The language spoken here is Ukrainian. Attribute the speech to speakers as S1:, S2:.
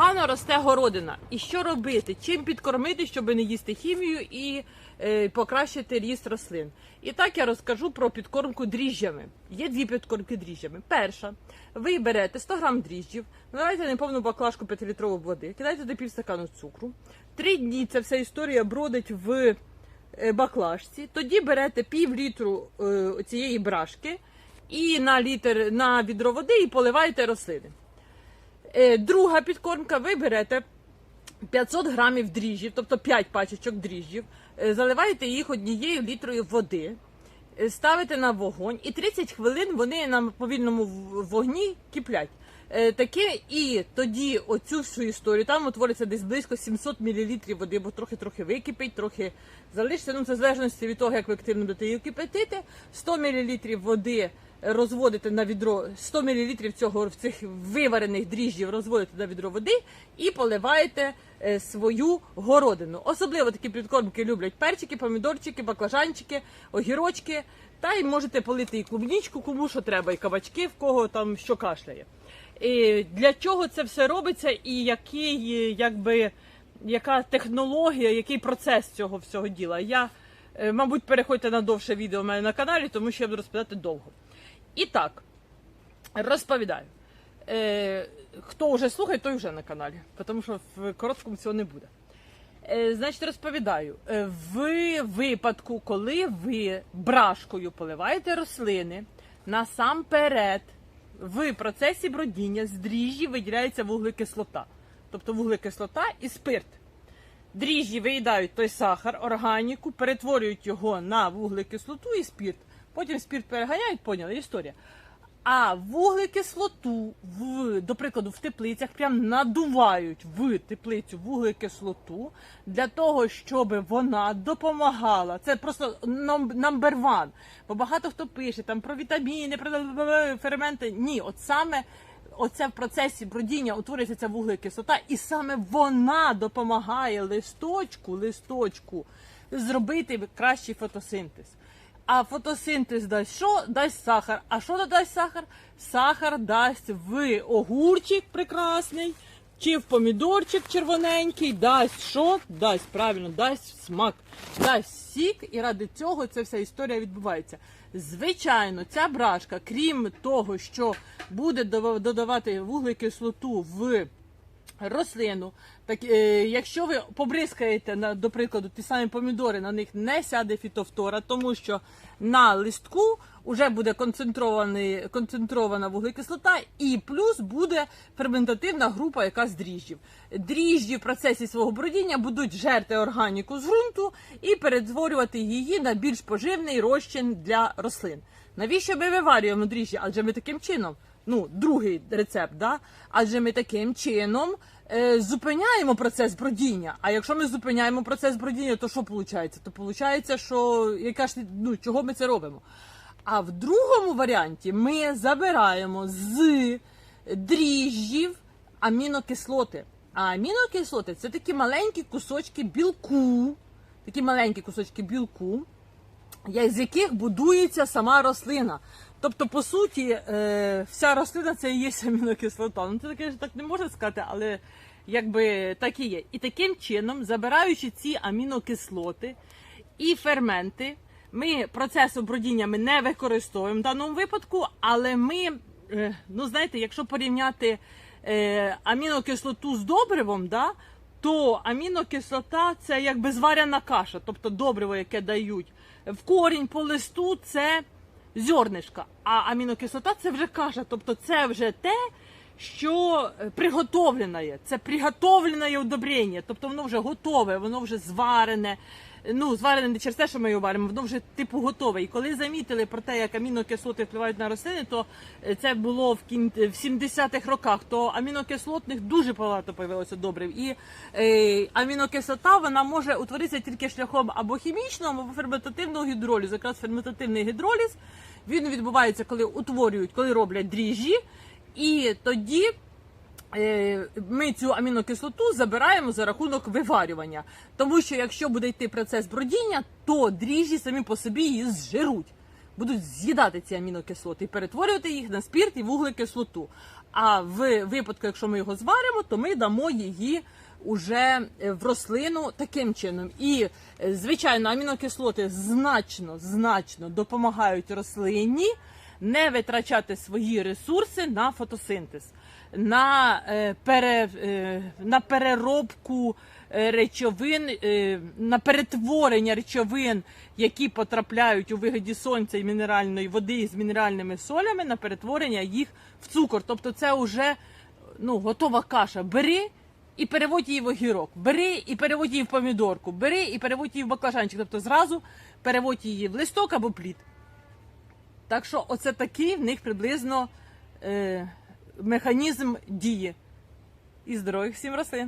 S1: погано росте городина. І що робити? Чим підкормити, щоб не їсти хімію і е, покращити ріст рослин? І так я розкажу про підкормку дріжджами. Є дві підкормки дріжджами. Перша, ви берете 100 грам дріжджів, наливаєте неповну баклажку 5-літрову води, кидаєте до півстакану цукру. Три дні ця вся історія бродить в е, баклажці. Тоді берете пів літру е, цієї брашки і на літр на відро води і поливаєте рослини. Е, Друга підкормка, ви берете 500 грамів дріжджів, тобто 5 пачечок дріжджів, е, заливаєте їх однією літрою води, е, ставите на вогонь, і 30 хвилин вони на повільному вогні киплять. Таке і тоді оцю всю історію там утвориться десь близько 700 мл води, бо трохи-трохи википить, трохи залишиться. Ну це в залежності від того, як ви активно будете її кипятити. 100 мл води розводите на відро 100 мл цього в цих виварених дріжджів розводите на відро води і поливаєте е, свою городину. Особливо такі підкормки люблять перчики, помідорчики, баклажанчики, огірочки. Та й можете полити і клубнічку, кому що треба, і кабачки, в кого там що кашляє. І для чого це все робиться, і який, е, якби, яка технологія, який процес цього всього діла? Я, е, мабуть, переходьте на довше відео у мене на каналі, тому що я буду розповідати довго. І так, розповідаю. Е, хто вже слухає, той вже на каналі, тому що в короткому цього не буде. Е, значить, розповідаю. Е, в випадку, коли ви брашкою поливаєте рослини, насамперед в процесі бродіння з дріжджі виділяється вуглекислота. Тобто вуглекислота і спирт. Дріжджі виїдають той сахар, органіку, перетворюють його на вуглекислоту і спірт. Потім спірт переганяють, поняли історія. А вуглекислоту, в, до прикладу, в теплицях прям надувають в теплицю вуглекислоту для того, щоб вона допомагала. Це просто number one. Бо багато хто пише там про вітаміни, про ферменти. Ні, от саме оце в процесі бродіння утворюється ця вуглекислота, і саме вона допомагає листочку, листочку зробити кращий фотосинтез. А фотосинтез дасть що? Дасть сахар. А що дасть сахар? Сахар дасть в огурчик прекрасний, чи в помідорчик червоненький, дасть що? Дасть правильно, дасть смак, дасть сік, і ради цього ця вся історія відбувається. Звичайно, ця брашка, крім того, що буде додавати вуглекислоту в рослину. Так, е, якщо ви побризкаєте, на, до прикладу, ті самі помідори, на них не сяде фітофтора, тому що на листку вже буде концентрована вуглекислота, і плюс буде ферментативна група, яка з дріжджів. Дріжджі в процесі свого бродіння будуть жерти органіку з ґрунту і перетворювати її на більш поживний розчин для рослин. Навіщо ми виварюємо дріжджі? Адже ми таким чином ну, другий рецепт, да? адже ми таким чином е, зупиняємо процес бродіння. А якщо ми зупиняємо процес бродіння, то що виходить? То виходить, що яка ж ну, чого ми це робимо? А в другому варіанті ми забираємо з дріжджів амінокислоти. А амінокислоти це такі маленькі кусочки білку, такі маленькі кусочки білку, з яких будується сама рослина. Тобто, по суті, е, вся рослина це і є амінокислота. Ну, це таке так не можна сказати, але якби так і є. І таким чином, забираючи ці амінокислоти і ферменти, ми процесу бродіння ми не використовуємо в даному випадку, але ми, е, ну знаєте, якщо порівняти е, амінокислоту з добривом, да, то амінокислота це якби зваряна каша, тобто добриво, яке дають в корінь по листу, це зернишка. А амінокислота це вже каша, тобто це вже те, що е, приготовлене. Це приготовлене удобрення, тобто воно вже готове, воно вже зварене. Ну, зварене не через те, що ми його варимо, воно вже типу готове. І коли замітили про те, як амінокислоти впливають на рослини, то е, це було в кін... в 70-х роках. То амінокислотних дуже багато появилося добрив. І е, амінокислота вона може утворитися тільки шляхом або хімічного, або ферментативного гідролізу. Якраз ферментативний гідроліз він відбувається, коли утворюють, коли роблять дріжджі, і тоді. Е, Ми цю амінокислоту забираємо за рахунок виварювання, тому що якщо буде йти процес бродіння, то дріжджі самі по собі її зжируть, будуть з'їдати ці амінокислоти і перетворювати їх на спірт і вуглекислоту. А в випадку, якщо ми його зваримо, то ми дамо її уже е, в рослину таким чином. І, е, звичайно, амінокислоти значно, значно допомагають рослині не витрачати свої ресурси на фотосинтез, на, е, пере, е, на переробку е, речовин, на перетворення речовин, які потрапляють у вигляді сонця і мінеральної води з мінеральними солями, на перетворення їх в цукор. Тобто це вже ну, готова каша. Бери і переводь її в огірок. Бери і переводь її в помідорку. Бери і переводь її в баклажанчик. Тобто зразу переводь її в листок або плід. Так що оце такий в них приблизно механізм дії. І здорових всім рослин.